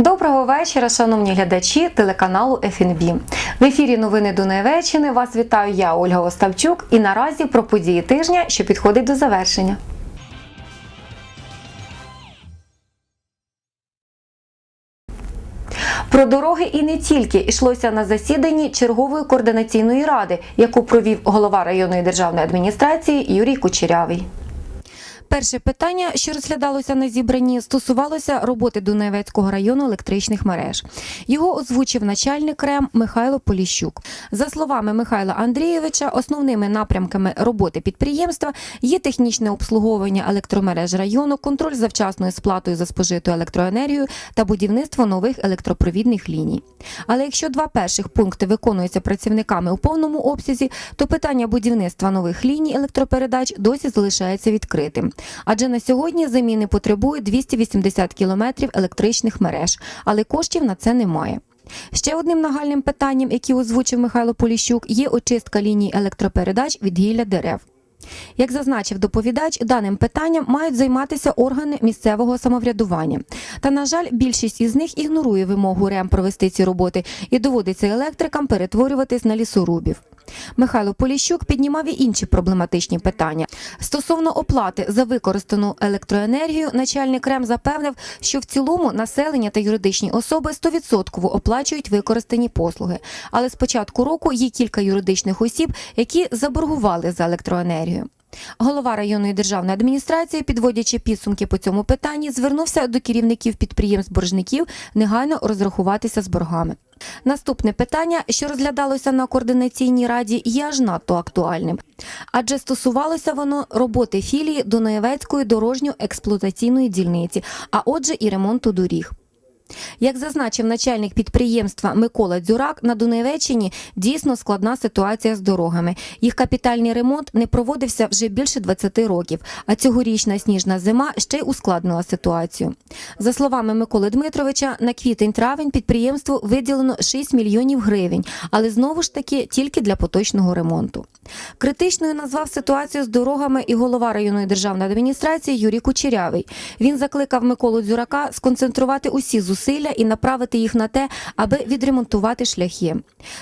Доброго вечора, шановні глядачі телеканалу ФНБ. В ефірі новини Дунаєвеччини вас вітаю я, Ольга Оставчук, і наразі про події тижня, що підходить до завершення. Про дороги і не тільки йшлося на засіданні чергової координаційної ради, яку провів голова районної державної адміністрації Юрій Кучерявий. Перше питання, що розглядалося на зібранні, стосувалося роботи Дунаєвецького району електричних мереж. Його озвучив начальник РЕМ Михайло Поліщук. За словами Михайла Андрійовича, основними напрямками роботи підприємства є технічне обслуговування електромереж району, контроль за вчасною сплатою за спожиту електроенергію та будівництво нових електропровідних ліній. Але якщо два перших пункти виконуються працівниками у повному обсязі, то питання будівництва нових ліній електропередач досі залишається відкритим. Адже на сьогодні заміни потребує 280 кілометрів електричних мереж, але коштів на це немає. Ще одним нагальним питанням, яке озвучив Михайло Поліщук, є очистка ліній електропередач від гілля дерев. Як зазначив доповідач, даним питанням мають займатися органи місцевого самоврядування. Та, на жаль, більшість із них ігнорує вимогу РЕМ провести ці роботи і доводиться електрикам перетворюватись на лісорубів. Михайло Поліщук піднімав і інші проблематичні питання. Стосовно оплати за використану електроенергію, начальник РЕМ запевнив, що в цілому населення та юридичні особи 100% оплачують використані послуги. Але з початку року є кілька юридичних осіб, які заборгували за електроенергію. Голова районної державної адміністрації, підводячи підсумки по цьому питанні, звернувся до керівників підприємств боржників негайно розрахуватися з боргами. Наступне питання, що розглядалося на координаційній раді, є аж надто актуальним, адже стосувалося воно роботи філії Дунаєвецької дорожньо-експлуатаційної дільниці, а отже, і ремонту доріг. Як зазначив начальник підприємства Микола Дзюрак, на Дунаєвеччині дійсно складна ситуація з дорогами. Їх капітальний ремонт не проводився вже більше 20 років, а цьогорічна сніжна зима ще й ускладнила ситуацію. За словами Миколи Дмитровича, на квітень-травень підприємству виділено 6 мільйонів гривень, але знову ж таки тільки для поточного ремонту. Критичною назвав ситуацію з дорогами і голова районної державної адміністрації Юрій Кучерявий. Він закликав Миколу Дзюрака сконцентрувати усі зусилля і направити їх на те, аби відремонтувати шляхи.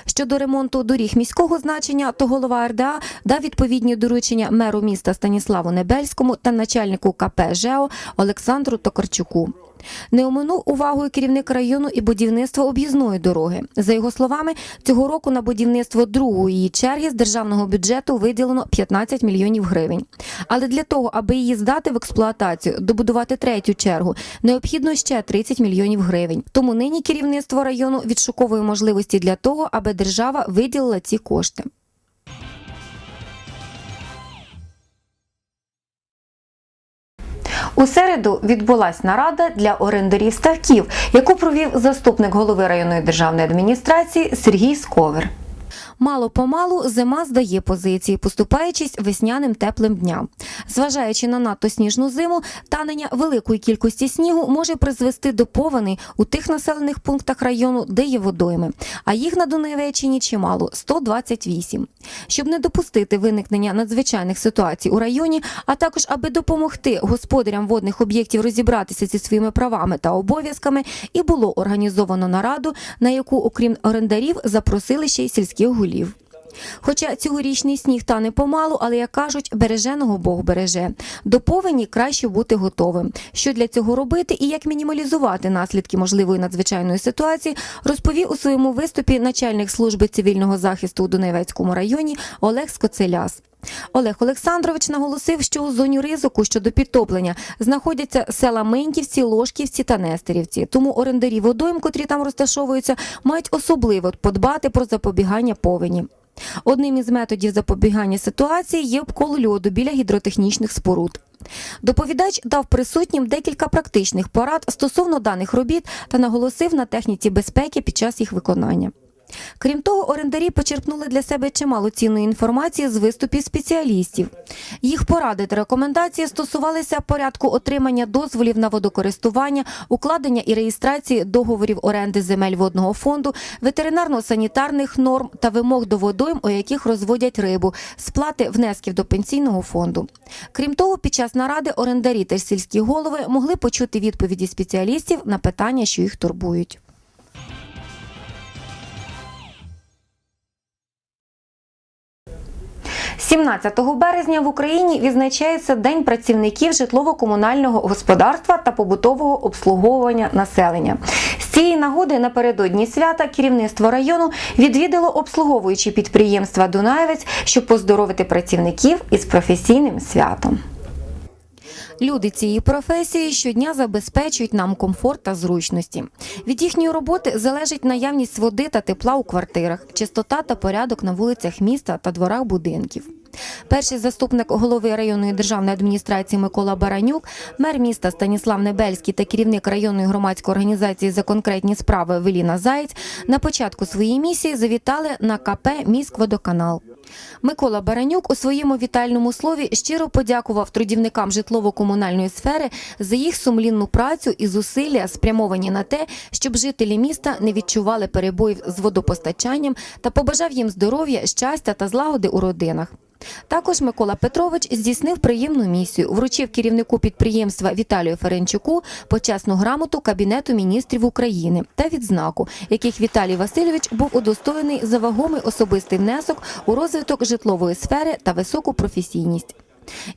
Щодо ремонту доріг міського значення, то голова РДА дав відповідні доручення меру міста Станіславу Небельському та начальнику КП ЖЕО Олександру Токарчуку. Не оминув увагою керівник району і будівництва об'їзної дороги. За його словами, цього року на будівництво другої черги з державного бюджету виділено 15 мільйонів гривень. Але для того, аби її здати в експлуатацію, добудувати третю чергу, необхідно ще 30 мільйонів гривень. Тому нині керівництво району відшуковує можливості для того, аби держава виділила ці кошти. У середу відбулась нарада для орендарів ставків, яку провів заступник голови районної державної адміністрації Сергій Сковер. Мало помалу зима здає позиції, поступаючись весняним теплим дням. Зважаючи на надто сніжну зиму, танення великої кількості снігу може призвести до повеней у тих населених пунктах району, де є водойми. А їх на Дунаєвеччині чимало 128. Щоб не допустити виникнення надзвичайних ситуацій у районі, а також аби допомогти господарям водних об'єктів розібратися зі своїми правами та обов'язками, і було організовано нараду, на яку, окрім орендарів, запросили ще й сільських голів. Хоча цьогорічний сніг тане помалу, але як кажуть, береженого Бог береже. До повені краще бути готовим. Що для цього робити і як мінімалізувати наслідки можливої надзвичайної ситуації, розповів у своєму виступі начальник служби цивільного захисту у Донецькому районі Олег Скоцеляс. Олег Олександрович наголосив, що у зоні ризику щодо підтоплення знаходяться села Меньківці, Ложківці та Нестерівці. Тому орендарі водойм, котрі там розташовуються, мають особливо подбати про запобігання повені. Одним із методів запобігання ситуації є обкол льоду біля гідротехнічних споруд. Доповідач дав присутнім декілька практичних порад стосовно даних робіт та наголосив на техніці безпеки під час їх виконання. Крім того, орендарі почерпнули для себе чимало цінної інформації з виступів спеціалістів. Їх поради та рекомендації стосувалися порядку отримання дозволів на водокористування, укладення і реєстрації договорів оренди земель водного фонду, ветеринарно-санітарних норм та вимог до водойм, у яких розводять рибу, сплати внесків до пенсійного фонду. Крім того, під час наради орендарі та сільські голови могли почути відповіді спеціалістів на питання, що їх турбують. – 17 березня в Україні відзначається День працівників житлово-комунального господарства та побутового обслуговування населення. З цієї нагоди напередодні свята керівництво району відвідало обслуговуючі підприємства Дунаєвець, щоб поздоровити працівників із професійним святом. Люди цієї професії щодня забезпечують нам комфорт та зручності. Від їхньої роботи залежить наявність води та тепла у квартирах, чистота та порядок на вулицях міста та дворах будинків. Перший заступник голови районної державної адміністрації Микола Баранюк, мер міста Станіслав Небельський та керівник районної громадської організації за конкретні справи Веліна Заєць на початку своєї місії завітали на КП «Міськводоканал». Микола Баранюк у своєму вітальному слові щиро подякував трудівникам житлово-комунальної сфери за їх сумлінну працю і зусилля, спрямовані на те, щоб жителі міста не відчували перебоїв з водопостачанням та побажав їм здоров'я, щастя та злагоди у родинах. Також Микола Петрович здійснив приємну місію, вручив керівнику підприємства Віталію Ференчуку почесну грамоту Кабінету міністрів України та відзнаку, яких Віталій Васильович був удостоєний за вагомий особистий внесок у розвиток житлової сфери та високу професійність.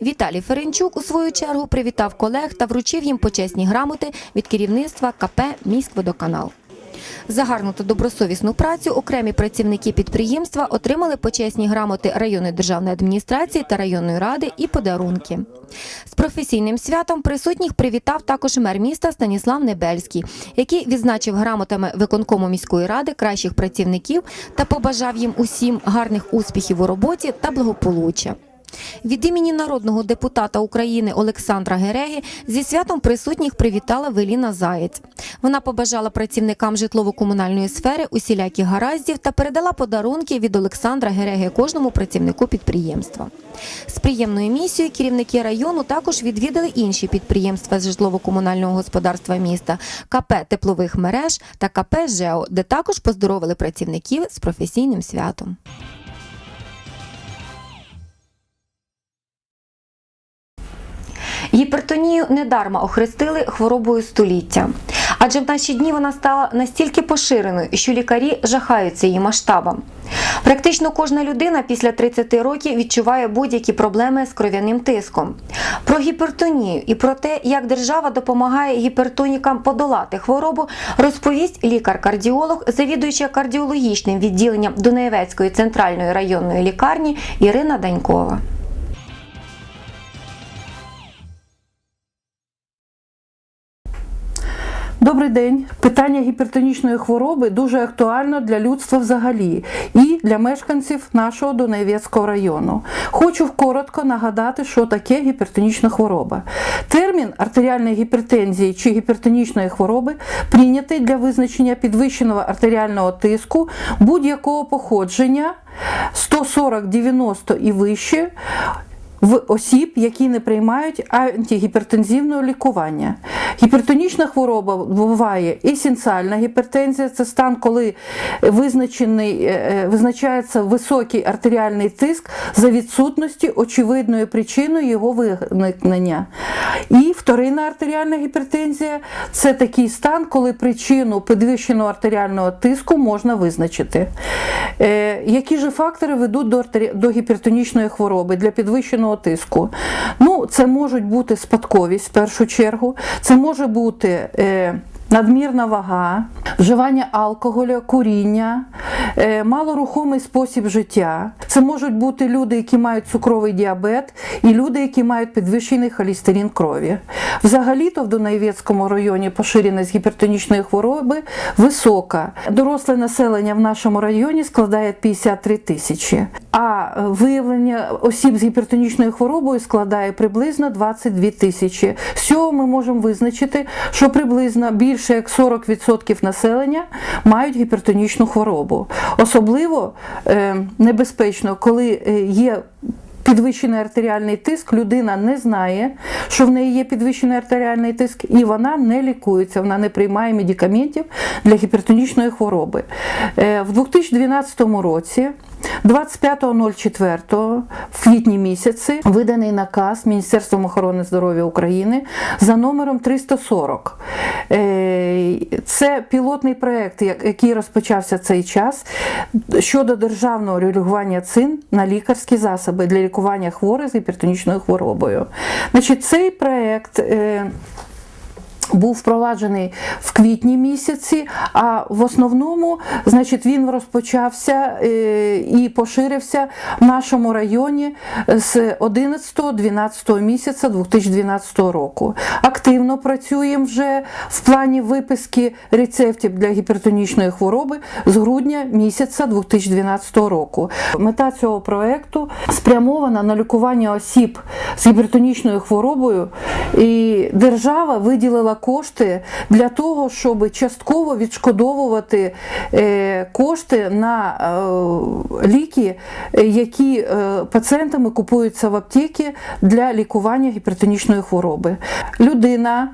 Віталій Ференчук у свою чергу привітав колег та вручив їм почесні грамоти від керівництва КП «Міськводоканал». За гарну та добросовісну працю окремі працівники підприємства отримали почесні грамоти районної державної адміністрації та районної ради і подарунки. З професійним святом присутніх привітав також мер міста Станіслав Небельський, який відзначив грамотами виконкому міської ради кращих працівників та побажав їм усім гарних успіхів у роботі та благополуччя. Від імені народного депутата України Олександра Гереги зі святом присутніх привітала Веліна Заєць. Вона побажала працівникам житлово-комунальної сфери усіляких гараздів та передала подарунки від Олександра Гереги кожному працівнику підприємства. З приємною місією керівники району також відвідали інші підприємства з житлово-комунального господарства міста КП теплових мереж та КП ЖЕО, де також поздоровили працівників з професійним святом. Гіпертонію недарма охрестили хворобою століття, адже в наші дні вона стала настільки поширеною, що лікарі жахаються її масштабам. Практично кожна людина після 30 років відчуває будь-які проблеми з кров'яним тиском. Про гіпертонію і про те, як держава допомагає гіпертонікам подолати хворобу, розповість лікар-кардіолог, завідуюча кардіологічним відділенням Дунаєвецької центральної районної лікарні Ірина Данькова. Добрий день. Питання гіпертонічної хвороби дуже актуально для людства взагалі і для мешканців нашого Дунаєвецького району. Хочу коротко нагадати, що таке гіпертонічна хвороба. Термін артеріальної гіпертензії чи гіпертонічної хвороби прийнятий для визначення підвищеного артеріального тиску будь-якого походження 140-90 і вище в осіб, які не приймають антигіпертензивного лікування. Гіпертонічна хвороба буває есенціальна гіпертензія це стан, коли визначений, е, визначається високий артеріальний тиск за відсутності очевидної причини його виникнення. І вторинна артеріальна гіпертензія це такий стан, коли причину підвищеного артеріального тиску можна визначити. Е, Які ж фактори ведуть до гіпертонічної хвороби для підвищеного тиску? Ну, це можуть бути спадковість в першу чергу, це може бути. Е, Надмірна вага, вживання алкоголю, куріння, е, малорухомий спосіб життя. Це можуть бути люди, які мають цукровий діабет, і люди, які мають підвищений холестерин крові. Взагалі-то в Дунаєвецькому районі поширеність гіпертонічної хвороби висока. Доросле населення в нашому районі складає 53 тисячі, а виявлення осіб з гіпертонічною хворобою складає приблизно 22 тисячі. З цього ми можемо визначити, що приблизно більше як 40% населення мають гіпертонічну хворобу. Особливо е, небезпечно, коли е, є підвищений артеріальний тиск, людина не знає, що в неї є підвищений артеріальний тиск, і вона не лікується, вона не приймає медикаментів для гіпертонічної хвороби. Е, В 2012 році. 25.04 в квітні місяці виданий наказ Міністерством охорони здоров'я України за номером 340. Е, Це пілотний проєкт, який розпочався цей час щодо державного регулювання цін на лікарські засоби для лікування хворих з гіпертонічною хворобою. Значить, цей проєкт. Був впроваджений в квітні місяці, а в основному, значить, він розпочався е, і поширився в нашому районі з 11-12 місяця 2012 року. Активно працюємо вже в плані виписки рецептів для гіпертонічної хвороби з грудня місяця 2012 року. Мета цього проекту спрямована на лікування осіб з гіпертонічною хворобою, і держава виділила кошти для того, щоб частково відшкодовувати е, кошти на е, ліки, які е, пацієнтами купуються в аптеки для лікування гіпертонічної хвороби. Людина,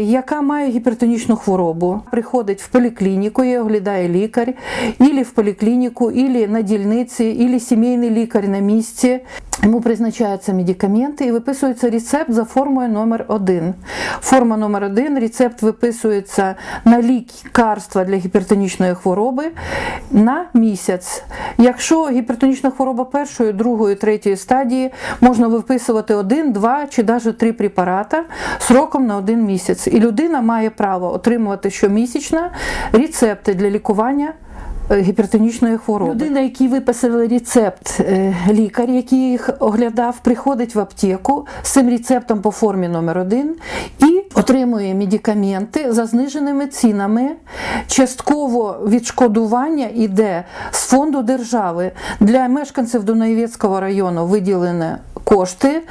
яка має гіпертонічну хворобу, приходить в поліклініку, її оглядає лікар, ілі в поліклініку, ілі на дільниці, ілі сімейний лікар на місці. Йому призначаються медикаменти і виписується рецепт за формою номер 1 Форма номер 1 рецепт виписується на лікарства для гіпертонічної хвороби на місяць. Якщо гіпертонічна хвороба першої, другої, третьої стадії, можна виписувати один, два чи навіть три препарата сроком на один місяць. І людина має право отримувати щомісячно рецепти для лікування гіпертонічної хвороби. Людина, якій виписали рецепт, е, лікар, який їх оглядав, приходить в аптеку з цим рецептом по формі номер 1 і отримує медикаменти за зниженими цінами. Частково відшкодування йде з фонду держави. Для мешканців Дунаєвецького району виділені кошти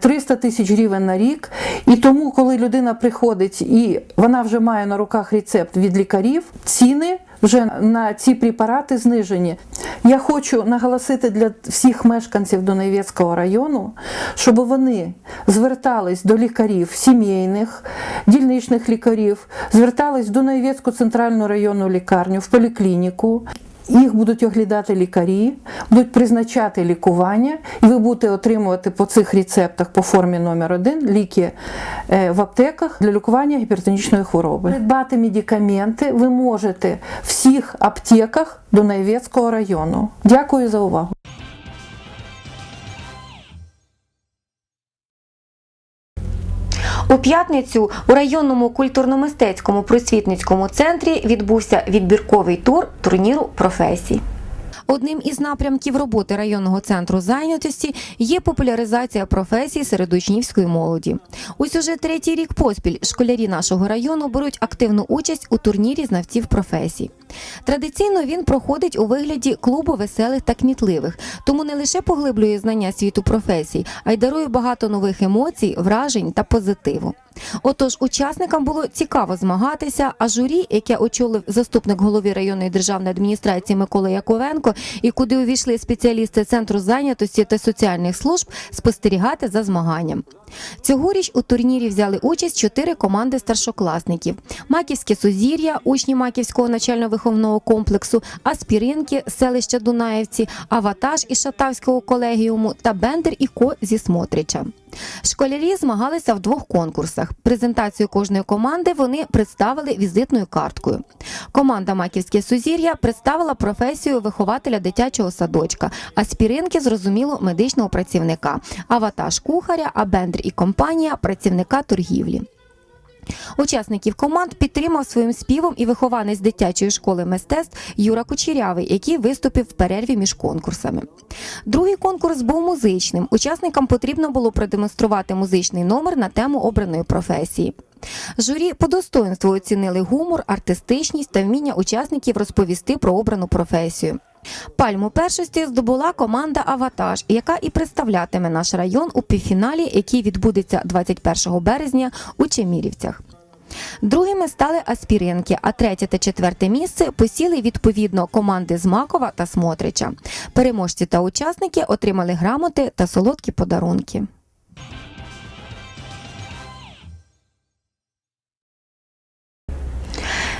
300 тисяч гривень на рік. І тому, коли людина приходить і вона вже має на руках рецепт від лікарів, ціни вже на ці препарати знижені. Я хочу наголосити для всіх мешканців Донецького району, щоб вони звертались до лікарів сімейних, дільничних лікарів, звертались до Наєвецьку центральну районну лікарню, в поліклініку. Їх будуть оглядати лікарі, будуть призначати лікування, і ви будете отримувати по цих рецептах по формі номер 1 ліки в аптеках для лікування гіпертонічної хвороби. Придбати медикаменти ви можете в всіх аптеках Дунаєвецького району. Дякую за увагу. У п'ятницю у районному культурно-мистецькому просвітницькому центрі відбувся відбірковий тур турніру професій. Одним із напрямків роботи районного центру зайнятості є популяризація професій серед учнівської молоді. Ось уже третій рік поспіль школярі нашого району беруть активну участь у турнірі знавців професій. Традиційно він проходить у вигляді клубу веселих та кмітливих, тому не лише поглиблює знання світу професій, а й дарує багато нових емоцій, вражень та позитиву. Отож, учасникам було цікаво змагатися, а журі, яке очолив заступник голови районної державної адміністрації Микола Яковенко, і куди увійшли спеціалісти центру зайнятості та соціальних служб, спостерігати за змаганням. Цьогоріч у турнірі взяли участь чотири команди старшокласників: Маківське Сузір'я, учні Маківського навчально-виховного комплексу, Аспіринки, селища Дунаєвці, Аватаж із Шатавського колегіуму та Бендер і Ко зі Смотрича. Школярі змагалися в двох конкурсах. Презентацію кожної команди вони представили візитною карткою. Команда Маківське Сузір'я представила професію вихователя дитячого садочка, а спіринки зрозуміло медичного працівника, аватаж кухаря, а бендр і компанія працівника торгівлі. Учасників команд підтримав своїм співом і вихованець дитячої школи мистецтв Юра Кучерявий, який виступив в перерві між конкурсами. Другий конкурс був музичним. Учасникам потрібно було продемонструвати музичний номер на тему обраної професії. Журі по достоинству оцінили гумор, артистичність та вміння учасників розповісти про обрану професію. Пальму першості здобула команда Аватаж, яка і представлятиме наш район у півфіналі, який відбудеться 21 березня у Чемірівцях. Другими стали аспіринки, а третє та четверте місце посіли відповідно команди з Макова та Смотрича. Переможці та учасники отримали грамоти та солодкі подарунки.